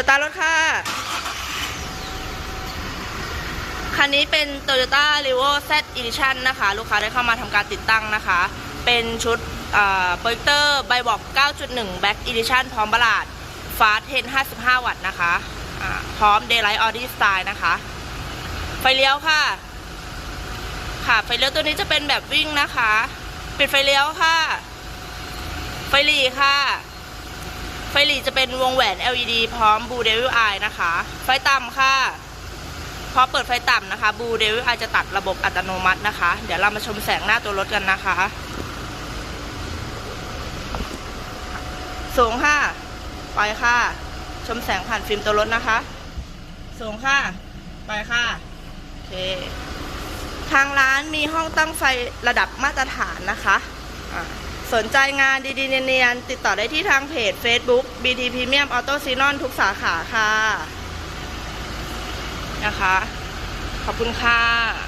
สตาร์รถค่ะ คันนี้เป็น Toyota r e v o Z Edition นะคะ ลูกค้าได้เข้ามาทำการติดตั้งนะคะ เป็นชุดโปรเจคเตอร์ใบบอก 9.1 Back Edition พร้อมบลาดฟาสเทน55 วัตต์นะคะพร้อม Daylight Audi Style นะคะ ไฟเลี้ยวค่ะ ค่ะ ไฟเลี้ยวตัวนี้จะเป็นแบบวิ่งนะคะ ปิดไฟเลี้ยวค่ะ ไฟหลีค่ะ ไฟหลีจะเป็นวงแหวน LED พร้อม Blue Devil Eye นะคะ ไฟต่ำค่ะ พอเปิดไฟต่ำนะคะ Blue Devil Eye จะตัดระบบอัตโนมัตินะคะ เดี๋ยวเรามาชมแสงหน้าตัวรถกันนะคะสูงค่ะไปค่ะ ชมแสงผ่านฟิล์มตัวรถนะคะสูงค่ะ ไปค่ะโอเคทางร้านมีห้องตั้งไฟระดับมาตรฐานนะคะอ่า สนใจงานดีๆ เนียนๆ ติดต่อได้ที่ทางเพจ Facebook BT Premium Auto s e n o n ทุกสาขาค่ะ นะคะ ขอบคุณค่ะ